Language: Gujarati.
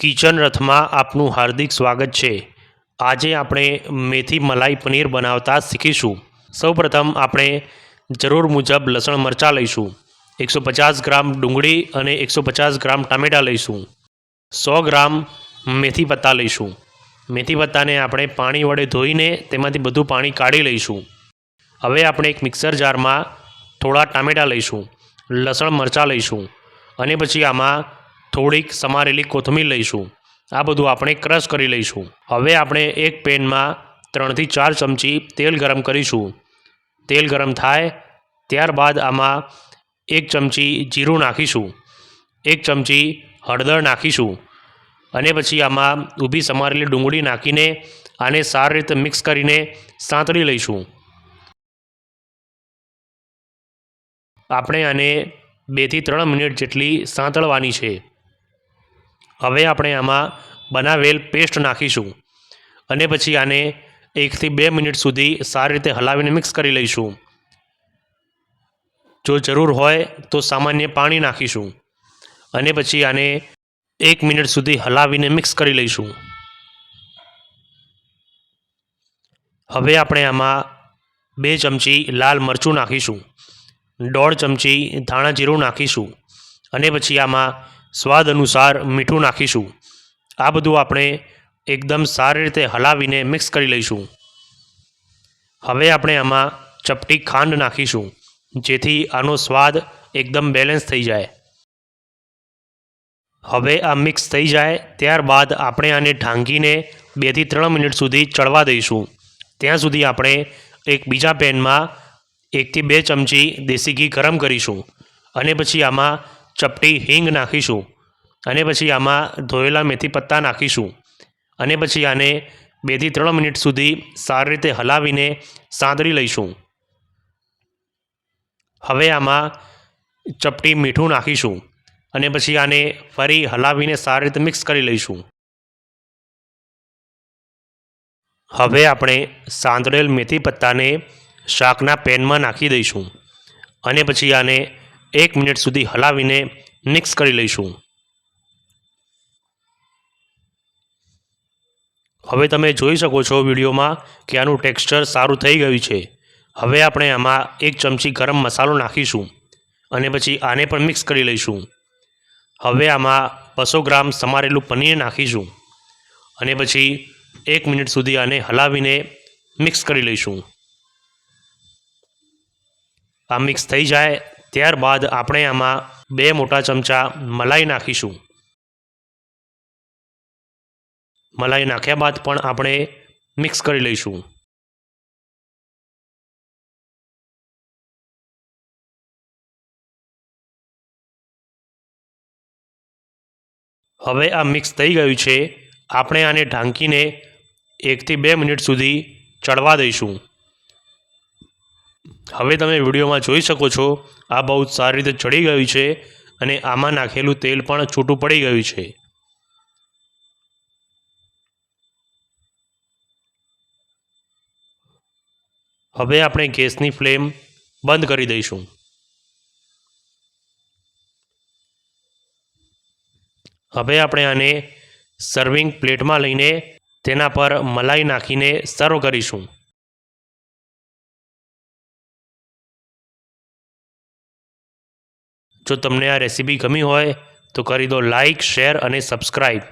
કિચન રથમાં આપનું હાર્દિક સ્વાગત છે. આજે આપણે મેથી મલાઈ પનીર બનાવતા શીખીશું. સૌપ્રથમ આપણે જરૂર મુજબ લસણ મરચાં લઈશું. એકસો પચાસ ગ્રામ ડુંગળી અને એકસો પચાસ ગ્રામ ટામેટાં લઈશું. સો ગ્રામ મેથી પત્તા લઈશું. મેથી પત્તાને આપણે પાણી વડે ધોઈને તેમાંથી બધું પાણી કાઢી લઈશું. હવે આપણે એક મિક્સર જારમાં થોડા ટામેટાં લઈશું. લસણ મરચાં લઈશું. અને પછી આમાં થોડીક સમારેલી કોથમીર લઈશું. આ બધું આપણે ક્રશ કરી લઈશું. હવે આપણે એક પેનમાં ત્રણથી ચાર ચમચી તેલ ગરમ કરીશું. તેલ ગરમ થાય ત્યારબાદ આમાં એક ચમચી જીરું નાખીશું. એક ચમચી હળદર નાખીશું. અને પછી આમાં ઊભી સમારેલી ડુંગળી નાખીને આને સારી રીતે મિક્સ કરીને સાંતળી લઈશું. આપણે આને બેથી ત્રણ મિનિટ જેટલી સાંતળવાની છે. હવે આપણે આમાં બનાવેલ પેસ્ટ નાખીશું. અને પછી આને એકથી બે મિનિટ સુધી સારી રીતે હલાવીને મિક્સ કરી લઈશું. જો જરૂર હોય તો સામાન્ય પાણી નાખીશું. અને પછી આને એક મિનિટ સુધી હલાવીને મિક્સ કરી લઈશું. હવે આપણે આમાં બે ચમચી લાલ મરચું નાખીશું. દોઢ ચમચી ધાણા જીરું નાખીશું. અને પછી આમાં સ્વાદ અનુસાર મીઠું નાખીશું. આ બધું આપણે એકદમ સારી રીતે હલાવીને મિક્સ કરી લઈશું. હવે આપણે આમાં ચપટી ખાંડ નાખીશું, જેથી આનો સ્વાદ એકદમ બેલેન્સ થઈ જાય. હવે આ મિક્સ થઈ જાય, ત્યારબાદ આપણે આને ઢાંકીને બેથી ત્રણ મિનિટ સુધી ચડવા દઈશું. ત્યાં સુધી આપણે એક બીજા પેનમાં એકથી બે ચમચી દેશી ઘી ગરમ કરીશું. અને પછી આમાં ચપટી હિંગ નાખીશું અને પછી આમાં ધોયેલા મેથી પત્તા નાખીશું અને પછી આને બેથી ત્રણ મિનિટ સુધી સારી રીતે હલાવીને સાંતળી લઈશું. હવે આમાં ચપટી મીઠું નાખીશું અને પછી આને ફરી હલાવીને સારી રીતે મિક્સ કરી લઈશું. હવે આપણે સાંતળેલ મેથી પત્તાને શાકના પેનમાં નાખી દઈશું અને પછી આને એક મિનિટ સુધી હલાવીને મિક્સ કરી લઈશું. હવે તમે જોઈ શકો છો વિડીયોમાં કે આનું ટેક્સચર સારું થઈ ગયું છે. હવે આપણે આમાં એક ચમચી ગરમ મસાલો નાખીશું અને પછી આને પણ મિક્સ કરી લઈશું. હવે આમાં બસો ગ્રામ સમારેલું પનીર નાખીશું અને પછી એક મિનિટ સુધી આને હલાવીને મિક્સ કરી લઈશું. આ મિક્સ થઈ જાય ત્યારબાદ આપણે આમાં બે મોટા ચમચા મલાઈ નાખીશું. મલાઈ નાખ્યા બાદ પણ આપણે મિક્સ કરી લઈશું. હવે આ મિક્સ થઈ ગયું છે. આપણે આને ઢાંકીને એકથી બે મિનિટ સુધી ચડવા દઈશું. હવે તમે વિડીયોમાં જોઈ શકો છો, આ બહુ સારી રીતે ચડી ગયું છે અને આમાં નાખેલું તેલ પણ છૂટું પડી ગયું છે. હવે આપણે ગેસની ફ્લેમ બંધ કરી દઈશું. હવે આપણે આને સર્વિંગ પ્લેટમાં લઈને તેના પર મલાઈ નાખીને સર્વ કરીશું. જો તમને આ રેસીપી ગમી હોય તો કરી દો લાઈક શેર અને સબસ્ક્રાઈબ